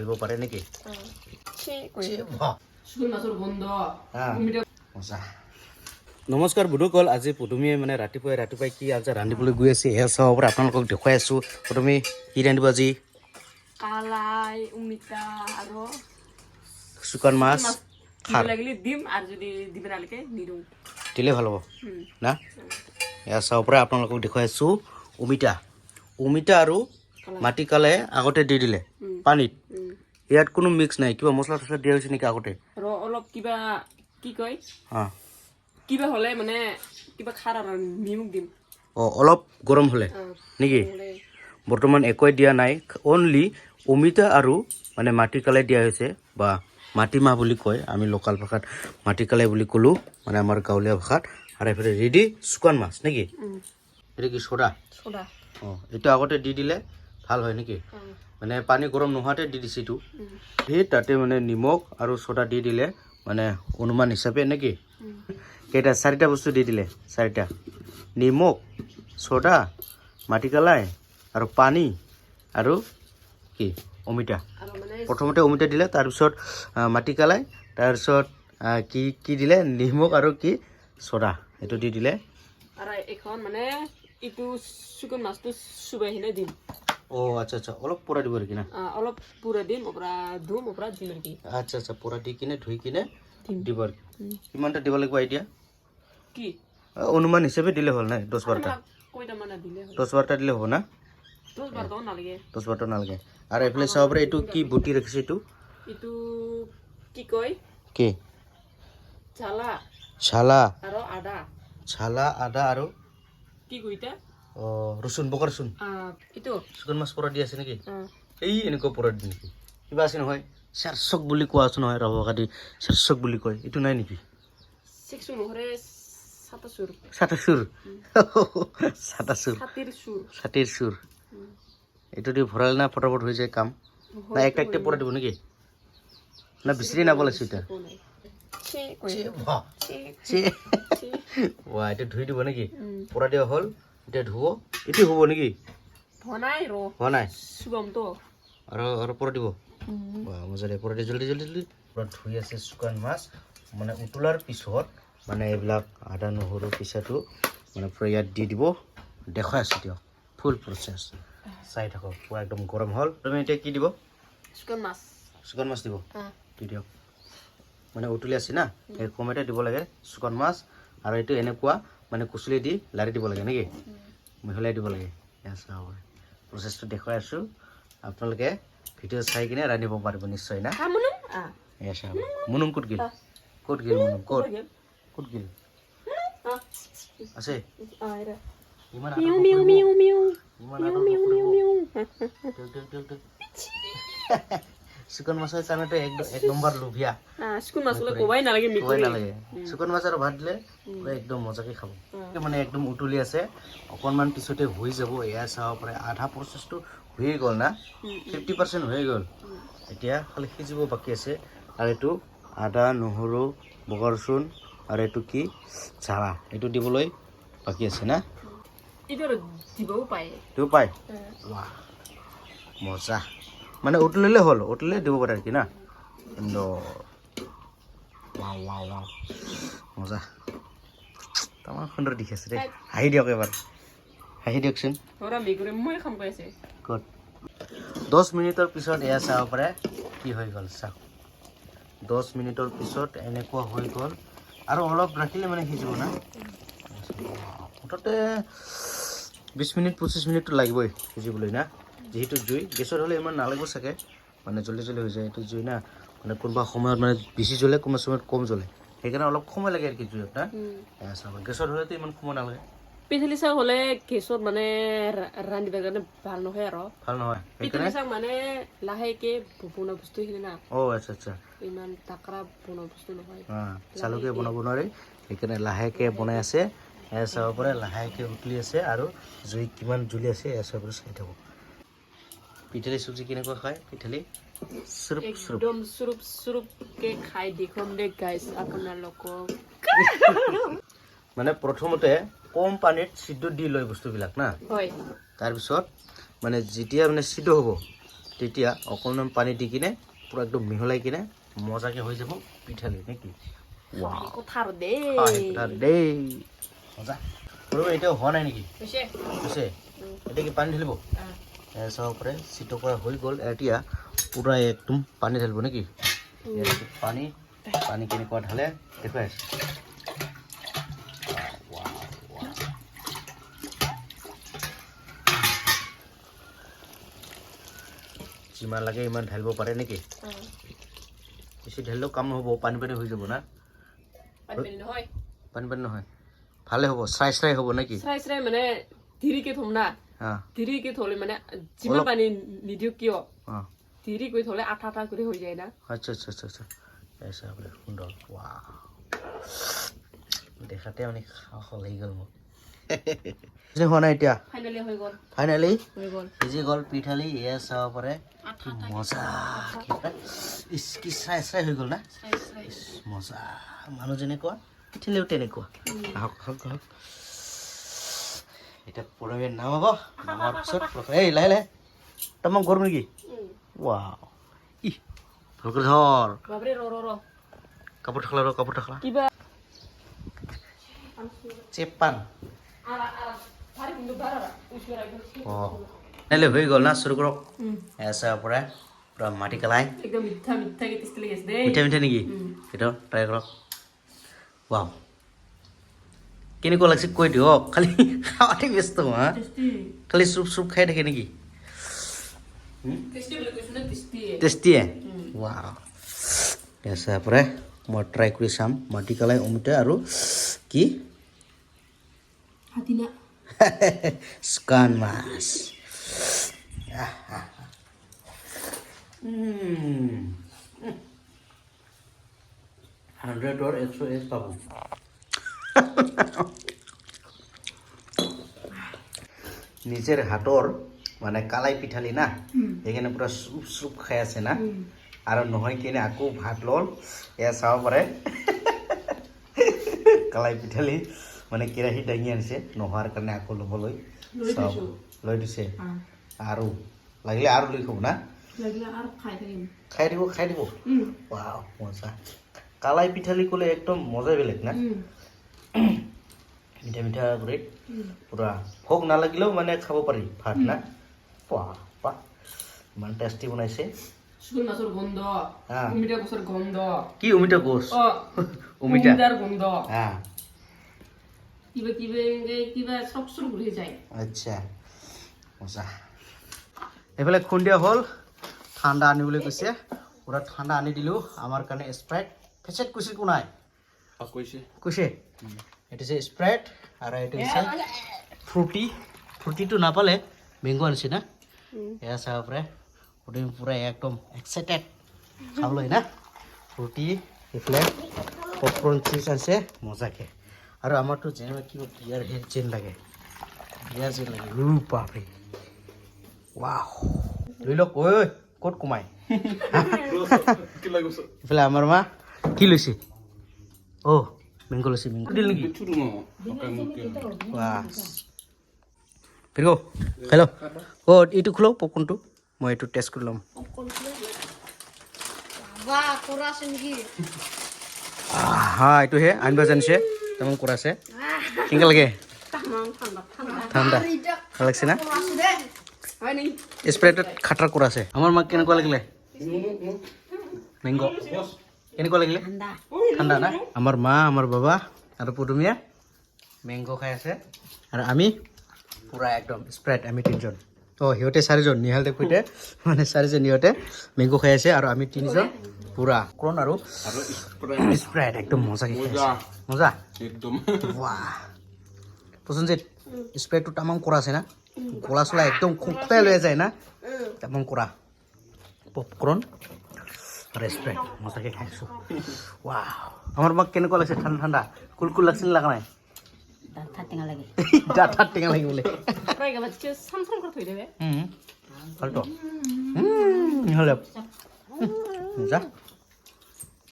ঢালিব পাৰে নেকি? নমস্কাৰ বুধুকল আজি পদুমীয়ে মানে ৰাতিপুৱাই ৰাতিপুৱাই কি আঞ্জা ৰান্ধিবলৈ গৈ আছে এয়া চাব পৰা আপোনালোকক দেখুৱাই আছোঁ। পদুমী কি ৰান্ধিব আজি? কালাই অমিতা আৰু শুকান মাছ দিলে ভালো হ'ব। না? এয়া চাব পৰা আপোনালোকক দেখুৱাই আছোঁ। অমিতা অমিতা আৰু মাটিকালে আগতে দি দিলে। পানীত। ইয়াত কোনো মিক্স নাই কিবা মছলা চছলা দিয়া হৈছে নেকি আগতে? অলপ কিবা কি কয়? কিবা হ'লে মানে কিবা খাৰ আৰু নিমখ দিম। অঁ অলপ গৰম হ'লে নেকি? বৰ্তমান একোৱে দিয়া নাই অনলি অমিতা আৰু মানে মাটিকালে দিয়া হৈছে বা মাটিমাহ বুলি কয় আমি লোকেল ভাষাত মাটিকালে বুলি ক'লোঁ মানে আমাৰ গাঁৱলীয়া ভাষাত। আৰু এইফালে ৰেডি শুকান মাছ নেকি? এইটো কি চ'দা চ'দা অঁ এইটো আগতে দি দিলে ভালো হয় নেকি? মানে পানী গৰম নোহোৱাতে দি দিছে এইটো। উম, সেই তাতে মানে নিমখ আৰু চ'দা দি দিলে মানে অনুমান হিচাপে নেকি। কেইটা? চাৰিটা বস্তু দি দিলে চাৰিটা। নিমখ চ'দা মাটিকালাই আৰু পানী আৰু কি? অমিতা। মানে প্ৰথমতে অমিতা দিলে তাৰপিছত মাটিকালাই তাৰপিছত কি কি দিলে? নিমখ আৰু কি? চ'দা এইটো দি দিলে। আৰু এইখন মানে এইটো চিকন মাছটো চুবাই দিম। অঁ আচ্ছা আচ্ছা অলপ পৰা দিব নেকি না? আ, অলপ পুৰা দিম ওপৰা ধুম ওপৰা দিম কি। আচ্ছা আচ্ছা পৰা দি কিনে ধুই কিনে দিব। উম। কিমানটা দিব লাগিব এতিয়া কি? অনুমান হিচাপে দিলে হ'ল কেইটামান দিলে হ'ল? দহ বাৰটা দিলে হ'ব না? দহ বাৰটামান নালাগে। এইফালে চাব পাৰে এইটো কি বুটি ৰাখিছে এইটো? এইটো কি কয়? কি? জ্বালা চালা। আৰু আদা। চালা আদা আৰু কি কইতা অঁ ৰচুন বকা ৰচুন এইটো শুকান মাছ পৰা দি আছে নেকি আ, এই এনেকুৱা পৰা দি নেকি কিবা আছে নহয় চাৰচক বুলি কোৱা আছে নহয় ৰভা কাটি চাৰচক বুলি কয় এইটো নাই নেকি চাটাচুৰ চাটাচুৰ ছাতিৰ চুৰ। এইটো দি ভৰালে না ফটাফট হৈ যায় কাম না একটা একটা পৰা দিব নেকি না বিচাৰি নাপাব লাগিছে এতিয়া একো এতিয়া ধুই দিব নেকি। পৰা দিয়া হ'ল এতিয়া ধুব। এইটো হ'ব নেকি? বনাই ৰ। হোৱা নাই? চুবামতো আৰু আৰু পৰা দিব? মজাৰে পৰা দিয়ে জল্দি জল্দি জল্দি পূৰা ধুই আছে শুকান মাছ। মানে উতলাৰ পিছত মানে এইবিলাক আদা নহৰু পিছাটো মানে পূৰা ইয়াত দি দিব। দেখাই আছোঁ দিয়ক। ফুল প্ৰচেছ চাই থাকক পূৰা একদম গৰম হ'ল। তুমি এতিয়া কি দিব? শুকান মাছ। শুকান মাছ দিব? দি দিয়ক। মানে উতলি আছে না? সেই সময়তে দিব লাগে। শুকান মাছ। আৰু এইটো এনেকুৱা মানে কুচলি দি লাৰি দিব লাগে নেকি? মিহলাই দিব লাগে। প্ৰচেছটো দেখুৱাই আছোঁ। আপোনালোকে ভিডিঅ' চাই কিনে ৰান্ধিব পাৰিব নিশ্চয় না? হা মুনুম? আ, এয়া চাব মুনুম ক'ত গ'ল? ক'ত গ'ল মুনুম? ক'ত। ক'ত গ'ল? আছে। ইমান শুকান মাছৰ কাৰণেতো এক এক নম্বৰ লোভিয়া। শুকান মাছ হ'লে ক'বাই নালাগে মেকুৰী। নালাগে। শুকান মাছ আৰু ভাত দিলে একদম মজাকে খাব। মানে একদম উতলি আছে। অকণমান পিছতে হৈ যাব এয়া চাব পাৰে। আধা প্ৰচেছটো হৈয়ে গ'ল না? ফিফটি পাৰ্চেণ্ট হৈ গ'ল। এতিয়া খালি সিজিব বাকী আছে। আৰু এইটো আদা নহৰু বগা ৰচুন আৰু এইটো কি? জ্বালা এইটো দিবলৈ বাকী আছে না? দিবও পাৰে। দিব পাই মজা। মানে উতলিলে হ'ল উতলিলে দিব পাৰে আৰু কি না? মজা। তামাম সুন্দৰ দেখি আছে দেই হাঁহি দিয়ক এবাৰ। হাঁহি দিয়কচোন ক'ত? দহ মিনিটৰ পিছত এয়া চাব পাৰে কি হৈ গ'ল চাওক। দহ মিনিটৰ পিছত এনেকুৱা হৈ গ'ল। আৰু অলপ ৰাখিলে মানে সিজিব না। মুঠতে বিছ মিনিট পঁচিছ মিনিটটো লাগিবই সিজিবলৈ না। যিহেতু জুই গেছত হ'লে ইমান নালাগিব চাগে। মানে জল্দি জল্দি হৈ যায় এইটো জুই না। মানে কোনোবা সময়ত মানে বেছি জ্বলে কোনোবা সময়ত কম জ্বলে। সেইকাৰণে অলপ সময় লাগে আৰু কি জুইত না। চাব গেছত হ'লেতো ইমান সময় নালাগে। পিঠলি চাক হ'লে গেছত মানে ৰা- ৰান্ধিবৰ কাৰণে ভালো নহয় আৰু। ভালো নহয় পিঠলি মানে লাহেকে বনোৱা বস্তুখিনি না। অঁ আচ্ছা আচ্ছা। ইমান তাকৰা বনোৱা বস্তু নহয়। চালুকে বনাব নোৱাৰি সেইকাৰণে লাহেকৈ বনাই আছে। এয়া চাব পাৰে লাহেকৈ উতলি আছে আৰু জুই কিমান জ্বলি আছে এয়া চাব চাই থাকক পিঠালি চব্জি কেনেকুৱা খায়? পিঠালি? চুৰুপ চুৰুপ একদম চুৰুপ চুৰুপকে খাই দেখুৱাম দে গাইছ আপোনালোকক মানে প্ৰথমতে কম পানীত সিদ্ধ দি লয় বস্তুবিলাক না? হয়। তাৰপিছত মানে যেতিয়া মানে সিদ্ধ হ'ব তেতিয়া অকণমান পানী দি কিনে পূৰা একদম মিহলাই কিনে মজাকৈ হৈ যাব পিঠালি নে কি? এতিয়াও হোৱা নাই নেকি? এতিয়া কি পানী ঢালিব? পাৰে চিটো কৰা হৈ গ'ল। এতিয়া পূৰা একদম পানী ঢালিব নেকি? পানী পানী কেনেকুৱা ঢালে দেখুৱাই যিমান লাগে ইমান ঢালিব পাৰে নেকি? বেছি ঢালিলেও কাম নহ'ব পানী পানী হৈ যাব না। পানী পানী নহয়। ভালে হ'ব চাই চাই হ'ব নেকি? চাই চাই মানে ধীৰিকে থ'ম না ধীৰিকে থ'লে মানে যিমান পানী নিদিওঁ কিয় ধীৰি কৰি থ'লে আঠা আঠা কৰি হৈ যায় না আচ্ছা আচ্ছা আচ্ছা আচ্ছা এসা বলে সুন্দর ওয়াও দেখাতে অনেক খাওয়া লাগি গ'ল যে হোৱা নাই এতিয়া ফাইনেলি হৈ গ'ল ফাইনেলি হৈ গ'ল সিজি গ'ল পিঠালি এয়া চাব পাৰে মজা কি চাই চাই হৈ গ'ল না মজা মানুহ যেনেকুৱা পিঠালিও তেনেকুৱা আহক আহক আহক এতিয়া পৰমে নামাব নামাৰ পিছত এই লাহে লাহে। তোমাক গৰম নেকি? ৱাও ই ভালকৈ ধৰ বাবৰে ৰ ৰ ৰ। কাপোৰ থাকলা ৰ কাপোৰ থাকলা কিবা চেপান। আৰা আৰা ভাৰি কিন্তু ভাৰা উচৰ একদম অঁ। এনেহ'লে হৈ গ'ল না চুৰু কৰক। এচাৰ পৰা পূৰা মাটি পেলাই। একদম মিঠা মিঠাকে টেষ্টি লাগি আছে দেই। মিঠা মিঠা নেকি? সেইটো ট্ৰাই কৰক। ৱাও কেনেকুৱা লাগিছে কৈ দিয়ক খালি খাওঁতে ব্যস্ত হা টেষ্টি খালি চুপ চুপ খাই থাকে নেকি টেষ্টি বুলি কৈছোঁ নে টেষ্টি টেষ্টিয়ে ৱাও এচাৰ পৰা মই ট্ৰাই কৰি চাম মাটি কলাই অমিতা আৰু কি হাতিনা শুকান মাছ হাণ্ড্ৰেডৰ একশ এক পাব নিজের হাতৰ মানে কালাই পিঠালি না সেইকাৰণে পূৰা চুপ চুপ খাই আছে না। আৰু নহয় কিনে আকৌ ভাত ল'ল এয়া চাব পাৰে। কালাই পিঠালি মানে কেৰাহী দাঙি আনিছে নোহোৱাৰ কাৰণে আকৌ ল'বলৈ দিছোঁ। লৈ দিছে। আৰু লাগিলে আৰু লৈ খাব না। খাই দিব খাই দিব। মজা। কালাই পিঠালি ক'লে একদম মজাই বেলেগ না। মিঠা মিঠা কৰি পূৰা ভোক নালাগিলেও মানে খাব পাৰি। ভাত না? পোৱা পা ইমান টেষ্টি বনাইছে। গোন্ধ। অমিতা গছৰ কি অ অমিতা অমিতাৰ গোন্ধ। কিবা কিবা কিবা চক ঘূৰি যায়। আচ্ছা। মজা। এইফালে খুন্দিয়া হ'ল। ঠাণ্ডা আনিবলৈ কৈছে। পূৰা ঠাণ্ডা আনি দিলোঁ। আমাৰ কাৰণে স্প্ৰাইট ফেচেট কৈছে একো কৈছে এইটো হৈছে স্প্ৰাইট আৰু এইটো হৈছে ফ্ৰুটি ফ্ৰুটিটো নাপালে মেংগ আনিছে না এয়া চাব পাৰে ফ্ৰুটি পূৰা একদম এক্সাইটেড খাবলৈ না ফ্ৰুটি এইফালে পপকৰ্ণ চিজ আছে মজাকৈ আৰু আমাৰতো যেনিবা কিবা বিয়াৰ হেড যেন লাগে বিয়াৰ যেন লাগে ৰু বাপৰে ৱাহ লৈ লওক ঐ, ক'ত কমাই এইফালে আমাৰ মা কি লৈছে অ' মেংগ লৈছে মেংগ দিল নেকি ফিৰিব খাই লওক অ' এইটো খোলক পপকৰ্ণটো মই এইটো টেষ্ট কৰি ল'ম হা এইটোহে আনিব জানিছে তেমন কৰা আছে কেনেকুৱা লাগে ঠাণ্ডা ভালো লাগিছে না হয় স্প্ৰাইটত খাটাৰ কৰা আছে আমাৰ মাক কেনেকুৱা লাগিলে মেংগ কেনেকুৱা লাগিলে ঠাণ্ডা না আমাৰ মা আমাৰ বাবা আৰু পদুমীয়া মেংগ খাই আছে আৰু আমি পূৰা একদম স্প্ৰাইট আমি তিনিজন অঁ সিহঁতে চাৰিজন নিহালতে সৈতে মানে চাৰিজন সিহঁতে মেংগ খাই আছে আৰু আমি তিনিজন পূৰা কৰ্ণ আৰু স্প্ৰাইট একদম মজাকৈ খাই আছে মজা বাহ প্ৰসেনজিৎ স্প্ৰাইটটো তামাম কৰা আছে না গলা চলা একদম খুঁটাই লৈ যায় না তামাম কৰা পপকৰ্ণ আৰু মতাকে খাইছো। ওয়া ৱাহ আমাৰ মাক কেনেকুৱা লাগিছে? ঠাণ্ডা ঠাণ্ডা। কুলকুল কুল লাগছে নে লগা নাই? ডাঠা টেঙা লাগি। বোলে। চাম কৰি থৈ দেবে। ভালতো হ'লে মজা